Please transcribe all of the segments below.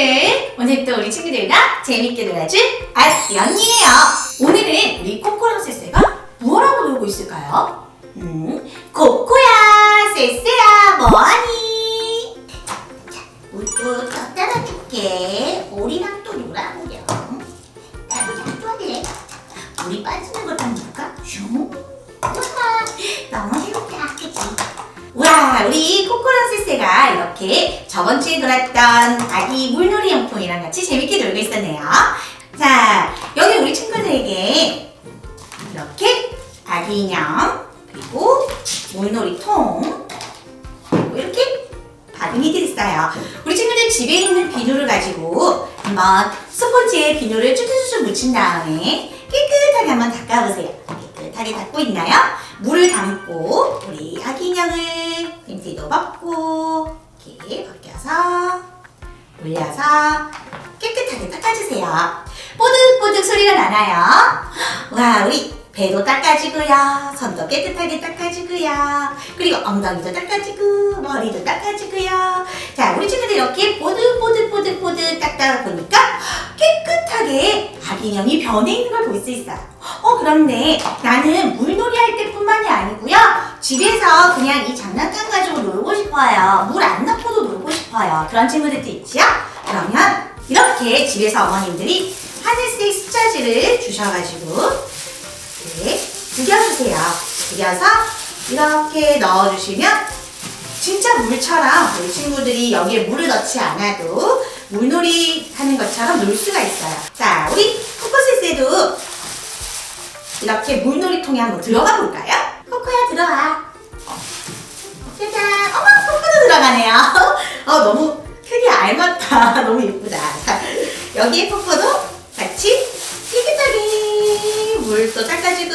친구들 오늘 또 우리 친구들과 재밌게 놀아줄 언니예요 오늘은 우리 코코랑 쎄쎄가 무엇하고 놀고 있을까요? 음, 코코야 쎄쎄야 뭐하니? 자, 물도 더 따라줄게 우리랑 또 놀아보렴 나도 좀 좋아해 물이 빠지는 걸 볼까? 슝 우와 너무 재밌다 그치? 와, 우리 코코랑 쎄쎄가 이렇게 저번 주에 놀았던 아기 물놀이 용품이랑 같이 재밌게 놀고 있었네요. 자, 여기 우리 친구들에게 이렇게 아기 인형, 그리고 물놀이통, 그리고 이렇게 바구니들 있어요. 우리 친구들 집에 있는 비누를 가지고 한번 스펀지에 비누를 쭉쭉쭉 묻힌 다음에 깨끗하게 한번 닦아보세요. 깨끗하게 닦고 있나요? 물을 담고 우리 아기 인형을 팬티도 벗고 이렇게 벗겨서 올려서 깨끗하게 닦아주세요. 뽀득뽀득 소리가 나나요? 와 우리 배도 닦아주고요. 손도 깨끗하게 닦아주고요. 그리고 엉덩이도 닦아주고 머리도 닦아주고요. 자 우리 친구들 이렇게 뽀득뽀득뽀득뽀득 닦다 보니까 깨끗하게 아기 인형이 변해 있는 걸 볼 수 있어요. 어 그런데 나는 물놀이 할 때뿐만이 아니고요. 집에서 그냥 이 장난감 가지고 놀고 싶어요. 싶어요. 그런 친구들도 있지요? 그러면 이렇게 집에서 어머님들이 하늘색 숫자지를 주셔가지고 이렇게 구겨주세요. 구겨서 이렇게 넣어주시면 진짜 물처럼 우리 친구들이 여기에 물을 넣지 않아도 물놀이 하는 것처럼 놀 수가 있어요. 자, 우리 코코세스도 이렇게 물놀이통에 한번 들어가 볼까요? 코코야 들어와. 짜잔. 어머, 코코도 들어가네요. 어, 너무 크게 알맞다. 너무 예쁘다. 자, 여기에 코코도 같이 깨끗하게 물도 닦아주고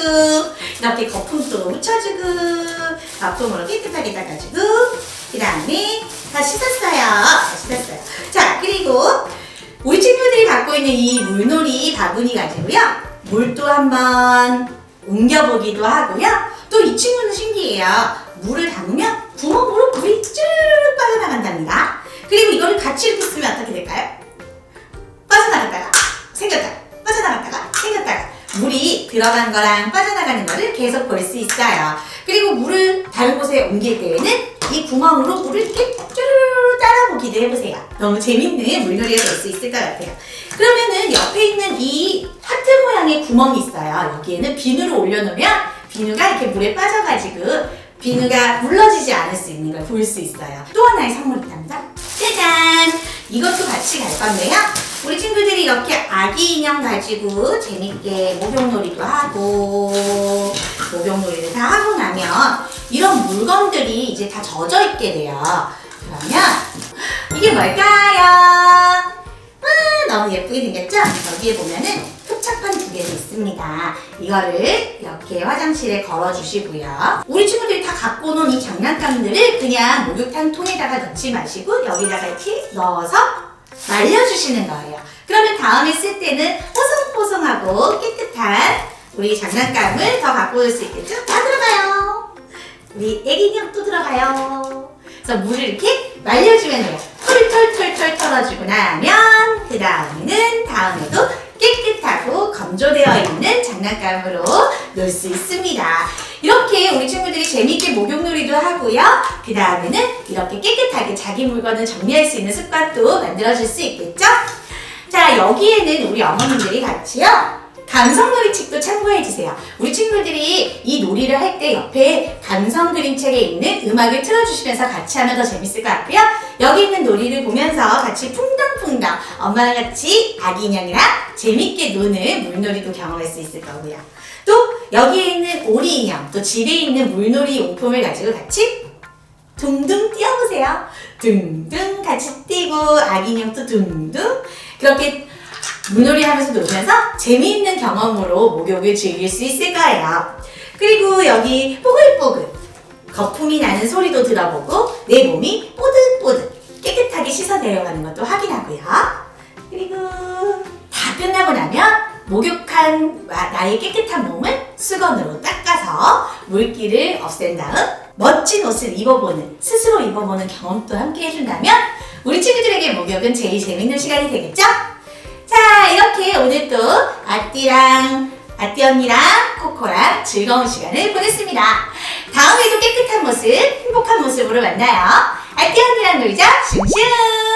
이렇게 거품도 묻혀주고 거품으로 깨끗하게 닦아주고 그 다음에 다 씻었어요. 다 씻었어요. 자, 그리고 우리 친구들이 갖고 있는 이 물놀이 바구니 가지고요. 물도 한번 옮겨보기도 하고요. 또 이 친구는 신기해요. 물을 담으면 구멍으로 물이 쭈르륵 빠져나간답니다. 그리고 이거를 같이 이렇게 쓰면 어떻게 될까요? 빠져나갔다가 생겼다가 빠져나갔다가 생겼다가 물이 들어간 거랑 빠져나가는 거를 계속 볼 수 있어요. 그리고 물을 다른 곳에 옮길 때에는 이 구멍으로 물을 이렇게 쭈르르 따라보기도 해보세요. 너무 재밌는 물놀이가 될 수 있을 것 같아요. 그러면은 옆에 있는 이 하트 모양의 구멍이 있어요. 여기에는 비누를 올려놓으면 비누가 이렇게 물에 빠져가지고 비누가 물러지지 않을 수 있는 걸 볼 수 있어요. 또 하나의 선물이 있답니다. 짜잔! 이것도 같이 갈 건데요. 우리 친구들이 이렇게 아기 인형 가지고 재밌게 목욕놀이도 하고 목욕놀이를 다 하고 나면 이런 물건들이 이제 다 젖어 있게 돼요. 그러면 이게 뭘까요? 와, 너무 예쁘게 생겼죠? 여기에 보면은 있습니다. 이거를 이렇게 화장실에 걸어주시고요. 우리 친구들이 다 갖고 논이 장난감들을 그냥 목욕탕 통에다가 넣지 마시고 여기다가 이렇게 넣어서 말려주시는 거예요. 그러면 다음에 쓸 때는 뽀송뽀송하고 깨끗한 우리 장난감을 더 갖고 올 수 있겠죠? 다 들어가요. 우리 애기 인형 또 들어가요. 그래서 물을 이렇게 말려주면 돼요. 털털털털 털어주고 나면 그 다음에는 다음에도 깨끗하고 건조되어 있는 장난감으로 놀 수 있습니다. 이렇게 우리 친구들이 재밌게 목욕놀이도 하고요. 그 다음에는 이렇게 깨끗하게 자기 물건을 정리할 수 있는 습관도 만들어줄 수 있겠죠? 자, 여기에는 우리 어머님들이 같이요. 감성놀이 책도 참고해주세요. 우리 친구들이 이 놀이를 할 때 옆에 감성 그림책에 있는 음악을 틀어주시면서 같이 하면 더 재밌을 것 같고요. 여기 있는 놀이를 보면서 같이 풍덩풍덩 엄마랑 같이 아기 인형이랑 재밌게 노는 물놀이도 경험할 수 있을 거고요. 또 여기에 있는 오리 인형, 또 집에 있는 물놀이 용품을 가지고 같이 둥둥 뛰어보세요. 둥둥 같이 뛰고 아기 인형도 둥둥 그렇게 물놀이 하면서 놀면서 재미있는 경험으로 목욕을 즐길 수 있을 거예요. 그리고 여기 뽀글뽀글 거품이 나는 소리도 들어보고 내 몸이 뽀득뽀득 깨끗하게 씻어 내려가는 것도 확인하고요. 그리고 다 끝나고 나면 목욕한 나- 나의 깨끗한 몸을 수건으로 닦아서 물기를 없앤 다음 멋진 옷을 입어보는 스스로 입어보는 경험도 함께 해준다면 우리 친구들에게 목욕은 제일 재밌는 시간이 되겠죠? 자, 이렇게 오늘 또 아띠랑 아띠 언니랑 코코랑 즐거운 시간을 보냈습니다. 다음에도 깨끗한 모습, 행복한 모습으로 만나요. 아띠 언니랑 놀자, 슝슝!